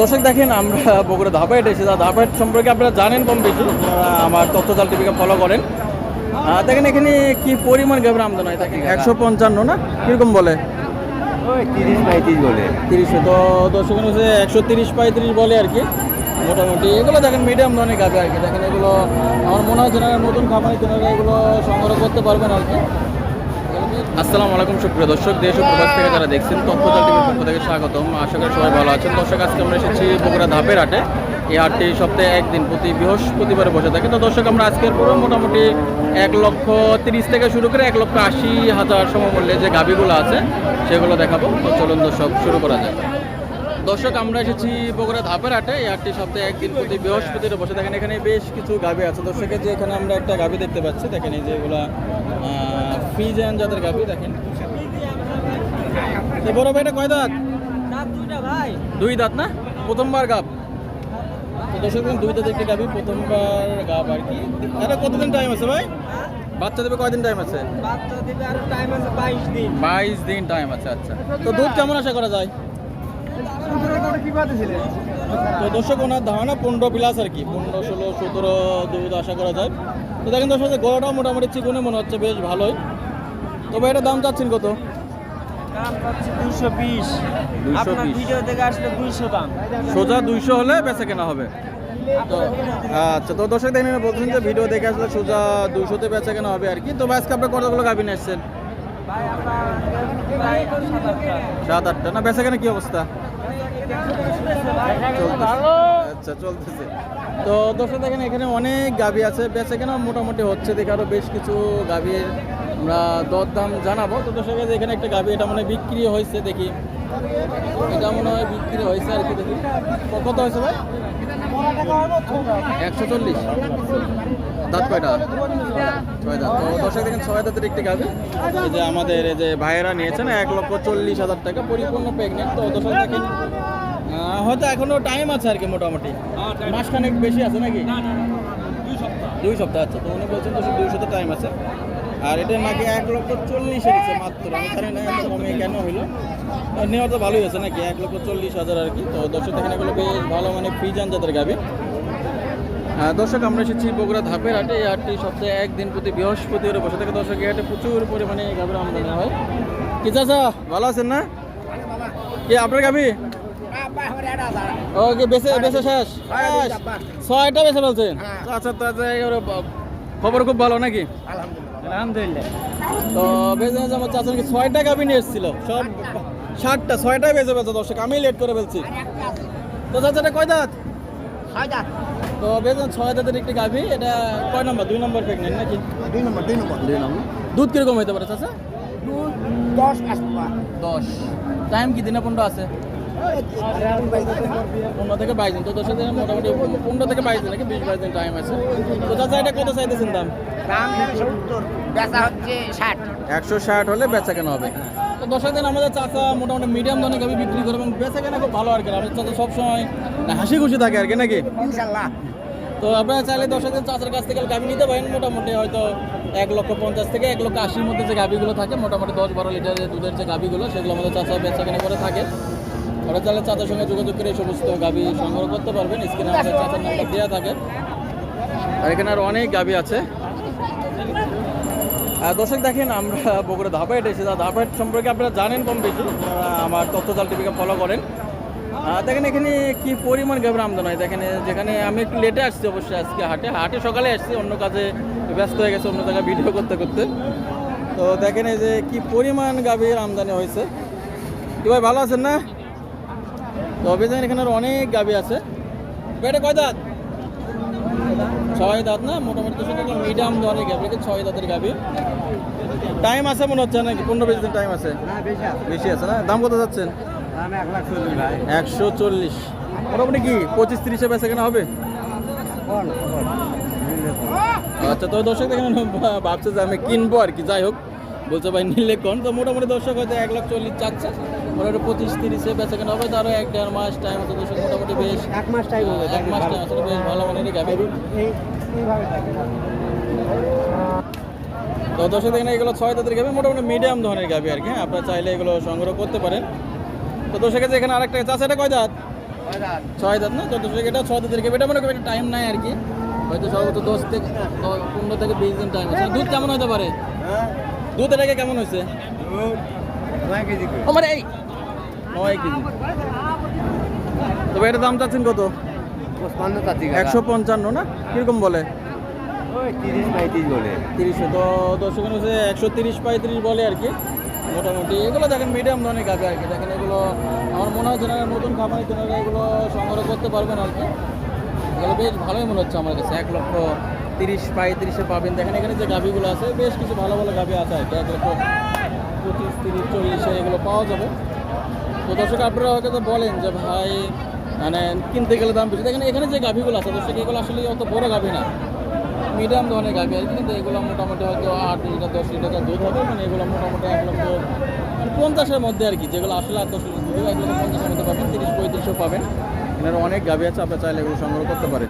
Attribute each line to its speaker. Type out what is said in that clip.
Speaker 1: দর্শক দেখেন আমরা বগুড়া ধাপাইট এসেছি। ধাপাইট সম্পর্কে আপনারা জানেন কম বেশি আমার তথ্যজাল টিভিকে ফলো করেন। দেখেন এখানে কি পরিমাণ গাভীর আমদানি হয় দেখেন। একশো পঞ্চান্ন না? কীরকম বলে?
Speaker 2: ওই তিরিশ পঁয়ত্রিশ বলে।
Speaker 1: তিরিশে তো দর্শক হচ্ছে একশো তিরিশ পঁয়ত্রিশ বলে আর কি। মোটামুটি এগুলো দেখেন মিডিয়াম ধরনের গাভী আর কি। দেখেন এগুলো আমার মনে হয় যারা নতুন খামারি তেনারা এগুলো সংগ্রহ করতে পারবেন আর কি। আসসালামু আলাইকুম, সুপ্রিয় দর্শক, দেশ ও প্রবাস থেকে যারা দেখছেন তথ্যজাল টিভির পক্ষ থেকে স্বাগতম। আশা করি সবাই ভালো আছেন। দর্শক, আজকে আমরা এসেছি বগুড়া ধাপের হাটে। এই হাটটি সপ্তাহে একদিন প্রতি বৃহস্পতিবারে বসে থাকে। তো দর্শক, আমরা আজকের পুরো মোটামুটি এক লক্ষ তিরিশ থেকে শুরু করে এক লক্ষ আশি হাজার সমমূল্যে যে গাভিগুলো আছে, সেগুলো দেখাবো। তো চলুন দর্শক, শুরু করা যায় দর্শক, আমরা এসেছি বগুড়া ধাপের হাটে। এই হাটটি সপ্তাহে একদিন প্রতি বৃহস্পতিবার বসে দেখেন এখানে বেশ কিছু গাভি আছে। দর্শকের যে এখানে আমরা একটা গাভি দেখতে পাচ্ছি। দেখেন এই যে এগুলা ফ্রিজেন জাতের গাভি দেখেন। তো বড় ভাইটা কয় দাঁত?
Speaker 3: ভাই।
Speaker 1: দুই দাঁত না? প্রথমবার গাব তো দর্শক দুই দাঁত একটি গাভি প্রথমবার গাব আর কি। এটা কতদিন টাইম আছে ভাই? বাচ্চা দেবে কয়দিন টাইম আছে?
Speaker 3: বাচ্চা দিবে আরও টাইম আছে বাইশ দিন।
Speaker 1: টাইম আছে আচ্ছা। তো দুধ কেমন আশা করা যায়? তো দর্শক ওনার ধারণা পনেরো প্লাস আর কি। পনেরো ষোলো সতেরো দুধ আশা করা যায়। তো দেখেন দর্শক গলাটাও মোটামুটি চিকনে মনে হচ্ছে বেশ ভালোই। তবে এটা দাম চাচ্ছেন কত?
Speaker 3: দুইশো বিশ।
Speaker 1: 220
Speaker 3: আপনার ভিডিও দেখে আসলে দুইশো
Speaker 1: সোজা দুইশো হলে বেচা কেনা হবে। তো আচ্ছা তো দর্শক দেখেন বলছেন যে ভিডিও দেখে আসলে সোজা দুইশোতে বেচা কেনা হবে আর কি। তো আজকে আপনার কতগুলো গাভিন
Speaker 3: প্রায় সাত আটটা।
Speaker 1: না বেচা কেনা কি অবস্থা? আচ্ছা চলতেছে। তো দর্শক দেখেন এখানে অনেক গাবি আছে। বেচে কেনা মোটামুটি হচ্ছে দেখে আরও বেশ কিছু গাবির আমরা দর দাম জানাব। তো দর্শক এখানে একটা গাবি এটা মনে হয় বিক্রি হয়েছে দেখি। এটা মনে হয় বিক্রি হয়েছে আর কি দেখি। কত হয়েছে ভাই? একশো চল্লিশ। দাঁত কয়টা? ছয় দাঁত। তো দর্শক দেখেন ছয় দাঁতের একটি গাবি এই যে আমাদের এই যে ভাইয়েরা নিয়েছেন এক লক্ষ চল্লিশ হাজার টাকা পরিপূর্ণ প্রেগনেন্ট তো দর্শক দেখেন হয়তো এখনও টাইম আছে আর কি মোটামুটি। মাসখানেক বেশি আছে নাকি? দুই সপ্তাহ। আচ্ছা তো উনি বলছেন তো দুই সপ্তাহ টাইম আছে। আর এটা নাকি এক লক্ষ চল্লিশ হয়েছে মাত্র। আমি জানি না এত কমে কেন হইল। নেওয়া তো ভালোই হয়েছে নাকি? এক লক্ষ চল্লিশ হাজার আর কি। তো দর্শক দেখেন এগুলো বেশ ভালো মানে ফ্রিজান জাতের গাবি। দর্শক আমরা এসেছি বগুড়া ধাপের হাটে। এই হাটটি সপ্তাহে একদিন প্রতি বৃহস্পতি বৃহস্পতিবার বসে থাকে। দর্শক এই হাটে প্রচুর পরিমাণে গাভীর আমদানি হয়। কি চাচা ভালো আছেন না? কি আপনার গাভি ওকে বেঁচে বেঁচে শেষ। ছয়টা বেঁচে বলছেন আচ্ছা তো আচ্ছা, ব- খবর খুব ভালো নাকি?
Speaker 3: আলহামদুলিল্লাহ।
Speaker 1: তো বেঁচে আমার চাচাকে ছয়টা গাভি নিয়ে এসেছিল। সব ষাটটা ছয়টাই বেঁচে বেঁচে দর্শক আমি লেট করে ফেলছি। তো চাচাটা কয় দাঁত? তো বেশ ছয় দাঁতের একটি গাভি এটা কয় নম্বর? দুই নম্বর প্রেগনেন্ট নাকি?
Speaker 2: দুই নম্বর দুই নম্বর।
Speaker 1: দুই নম্বর। দুধ কীরকম হইতে পারে চাচা?
Speaker 2: দশ
Speaker 1: দশ। টাইম কি দিনে পনেরো আছে? পনেরো থেকে বাইশ দিন। তো দশ দিন মোটামুটি পনেরো থেকে বাইশ দিন নাকি বিশ বাইশ দিন টাইম আছে। তো চাচা এটা কত চাইতেছেন দাম? একশো ষাট হলে বেচা কেনা হবে। তো দশ দিন আমাদের চাচা মোটামুটি মিডিয়াম ধরনের গাভি বিক্রি করে এবং বেচা কেনা খুব ভালো আর কি। আমাদের চাচা সবসময় হাসি খুশি থাকে আর কি নাকি?
Speaker 2: ইনশাল্লাহ।
Speaker 1: তো আপনারা চাইলে দশ হাজার চাচার কাছ থেকে গাভি নিতে পারেন। মোটামুটি হয়তো এক লক্ষ পঞ্চাশ থেকে এক লক্ষ আশির মধ্যে যে গাভিগুলো থাকে মোটামুটি দশ বারো লিটারের দুধের যে গাভিগুলো সেগুলো আমাদের চাচা বেচা কেনা করে থাকে। ওরা চাইলে চাচার সঙ্গে যোগাযোগ করে এই সমস্ত গাভি সংগ্রহ করতে পারবেন। স্ক্রিনে আমাদের চাচার নাম্বার দেওয়া থাকে। আর এখানে আর অনেক গাভি আছে। দর্শক দেখেন, আমরা বগুড়া ধাপাইট এসেছি। ধাপাইট সম্পর্কে আপনারা জানেন কম বেশি। আমার তথ্যজাল টিভিকে ফলো করেন। দেখেন এখানে কি পরিমাণ গাভীর আমদানি হয়। দেখেন, যেখানে আমি একটু লেটে আসছি অবশ্যই আজকে হাটে। হাটে সকালে আসছি, অন্য কাজে ব্যস্ত হয়ে গেছে, অন্য জায়গায় ভিডিও করতে করতে। তো দেখেন এই যে কি পরিমাণ গাভীর আমদানি হয়েছে। কি ভাই, ভালো আছেন না? তো অভিযান এখানে অনেক গাবি আছে। পেটে কয় দাঁত? ছয় দাঁত না? মোটামুটি মিডিয়াম ধরনের কিন্তু ছয় দাঁতের গাবি। টাইম আছে মনে হচ্ছে নাকি? পনেরো বিশ দিন টাইম আছে? বেশি আছে। না? দাম কত যাচ্ছেন? একশো চল্লিশ। মোটামুটি কি পঁচিশ তিরিশে বেচা কেনা হবে? আচ্ছা তো দর্শক দেখেন ভাবছে যে আমি কিনবো আর কি যাই হোক। বলছে ভাই নিলে কোন? তো মোটামুটি দর্শক হয়তো এক লাখ চল্লিশ চাচ্ছে। মোটামুটি পঁচিশ তিরিশে বেচা কেনা হবে তারও এক দেড় মাস টাইম আছে দর্শক মোটামুটি বেশ
Speaker 3: এক মাস টাইম হবে
Speaker 1: এক মাস টাইম আসলে বেশ ভালো মানের
Speaker 3: এইভাবে থাকে
Speaker 1: তো দর্শক দেখেন এগুলো ছয় দাঁতের গাভি মোটামুটি মিডিয়াম ধরনের গাভি আর কি হ্যাঁ আপনারা চাইলে এগুলো সংগ্রহ করতে পারেন। তো দর্শক আছে এখানে আরেকটা চাষ এটা কয় দাঁত? ছয় দাঁত। না? তো দর্শক এটা ছয় দাঁতের গাভি এটা মনে করি টাইম নাই আর কি। হয়তো সর্বোচ্চ দশ থেকে দশ- পনেরো থেকে বিশ দিন টাইম আছে। দুধ কেমন হতে পারে? দুধ এটাকে কেমন হয়েছে? আমার এই নয় কেজি। তবে এটার দাম চাচ্ছেন কত? একশো পঞ্চান্ন না? কীরকম বলে?
Speaker 2: ওই তিরিশ পঁয়ত্রিশ বলে।
Speaker 1: তিরিশ তো দর্শক হচ্ছে একশো তিরিশ পঁয়ত্রিশ বলে আর কি। মোটামুটি এগুলো দেখেন মিডিয়াম ধরনের গাবে আর কি। দেখেন এগুলো আমার মনে হয় যেনারা নতুন খামারি তেনারা এগুলো সংগ্রহ করতে পারবেন আর কি। এগুলো বেশ ভালোই মনে হচ্ছে আমার কাছে। এক লক্ষ তিরিশ পঁয়ত্রিশে পাবেন। দেখেন এখানে যে গাভিগুলো আছে বেশ কিছু ভালো ভালো গাভি আছে আর কি। এক লক্ষ পঁচিশ, তিরিশ, চল্লিশে, এগুলো পাওয়া যাবে। তো দর্শক, আপনারা হয়তো বলেন যে ভাই মানে কিনতে গেলে দাম বেশি। দেখেন, এখানে যে গাভিগুলো আছে, দর্শক, এগুলো আসলে অত বড় গাভি না। মিডিয়াম ধরনের গাভি। আর কিন্তু এগুলো মোটামুটি হয়তো আট লিটার, দশ লিটার দুধ হবে মানে এগুলো মোটামুটি লক্ষ মানে পঞ্চাশের মধ্যে আর কি। যেগুলো আসলে আট, দশ লিটার দুধ এক লক্ষ পঞ্চাশের মধ্যে পাবেন, তিরিশ, পঁয়ত্রিশও পাবেন। এখানে অনেক গাভি আছে আপনার চাইলে এগুলো সংগ্রহ করতে পারেন।